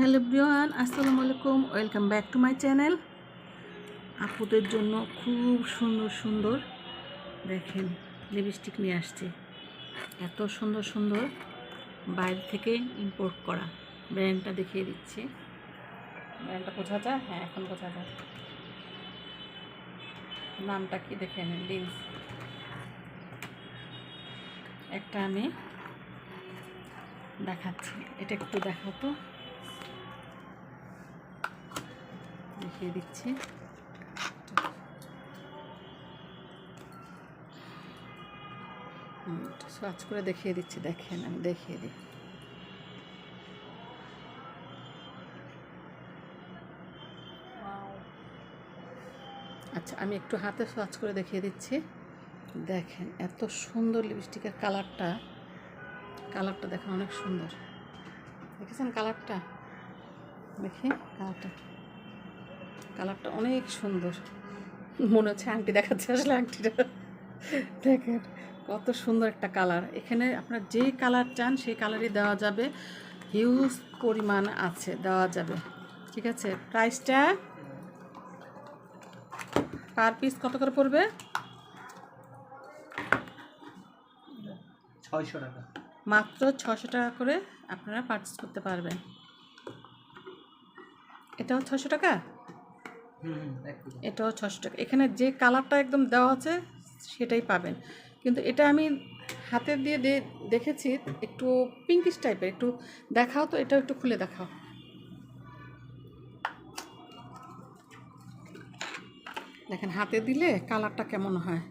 Hello Brian আসসালামু আলাইকুম, welcome back to my channel. আপুদের জন্য খুব সুন্দর সুন্দর, দেখেন, লিপস্টিক নিয়ে আসছি। এত সুন্দর সুন্দর বাইরে থেকে ইম্পোর্ট করা ব্র্যান্ডটা দেখিয়ে দিচ্ছি। ব্র্যান্ডটা বোঝা যায়? হ্যাঁ এখন বোঝা যায়। নামটা কি দেখে নেন লিন্স একটা আমি দেখাচ্ছি। এটা একটু দেখাও তো। দেখিয়ে দিচ্ছি। সার্চ করে দেখিয়ে দিচ্ছি, দেখেন, আমি দেখিয়ে দিই। আচ্ছা আমি একটু হাতে সার্চ করে দেখিয়ে দিচ্ছি। দেখেন, এত সুন্দর লিপস্টিকের কালারটা কালারটা দেখেন, অনেক সুন্দর। দেখেছেন কালারটা দেখি কালারটা কালারটা অনেক সুন্দর। মনে হচ্ছে আংটি দেখাচ্ছে আসলে আংটিটা। দেখেন কত সুন্দর একটা কালার। এখানে আপনার যে কালার চান সেই কালারই দেওয়া যাবে। হিউজ পরিমাণ আছে দেওয়া যাবে। ঠিক আছে? প্রাইসটা পার পিস কত করে পড়বে? ছয়শো টাকা। মাত্র ছশো টাকা করে আপনারা পারচেস করতে পারবেন। এটাও ছশো টাকা? এটাও ছশো টাকা। এখানে যে কালারটা একদম দেওয়া আছে, সেটাই পাবেন। কিন্তু এটা আমি হাতে দিয়ে দেখেছি, একটু পিঙ্কিশ টাইপের একটু দেখাও তো এটা একটু খুলে দেখাও। দেখেন, হাতে দিলে কালারটা কেমন হয়?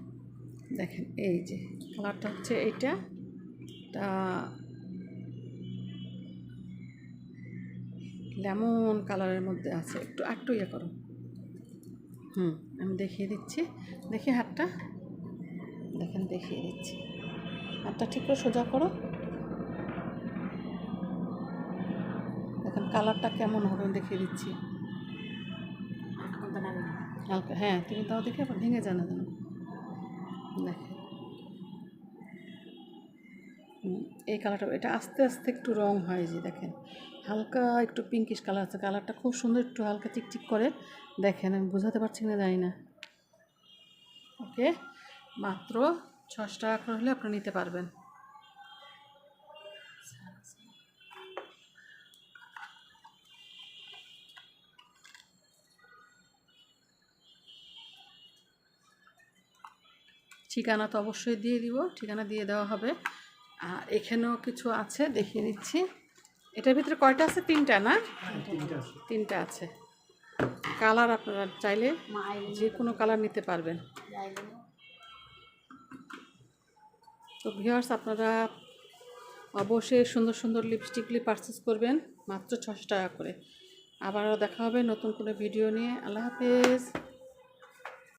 দেখেন, এই যে, কালারটা হচ্ছে এইটা। তা লেমন কালারের মধ্যে আছে, একটু একটু ইয়ে করো। হুম আমি দেখিয়ে দিচ্ছি। দেখি হাতটা। দেখেন দেখিয়ে দিচ্ছি। হাতটা ঠিক করে সোজা করো। দেখেন কালারটা কেমন হবে আমি দেখিয়ে দিচ্ছি। হালকা হ্যাঁ তুমি তাও দেখে আবার ভেঙে জানা যেন। দেখেন। এই কালারটা এটা আস্তে আস্তে একটু রং হয় যে দেখেন। হালকা একটু পিঙ্কিশ কালার আছে। কালারটা খুব সুন্দর, একটু হালকা চিকচিক করে দেখেন, আমি বোঝাতে পারছি না জানি না। ওকে, মাত্র ছশো টাকা করে হলে আপনি নিতে পারবেন। ঠিকানা তো অবশ্যই দিয়ে দিব, ঠিকানা দিয়ে দেওয়া হবে। আর এখানেও কিছু আছে দেখিয়ে দিচ্ছি। এটার ভিতরে কয়টা আছে? তিনটা না? তিনটা আছে। কালার আপনারা চাইলে যে কোনো কালার নিতে পারবেন। তো ভিউয়ার্স আপনারা অবশ্যই সুন্দর সুন্দর লিপস্টিকগুলি পারচেস করবেন মাত্র ছশো টাকা করে। আবারও দেখা হবে নতুন কোনো ভিডিও নিয়ে। আল্লাহ হাফেজ।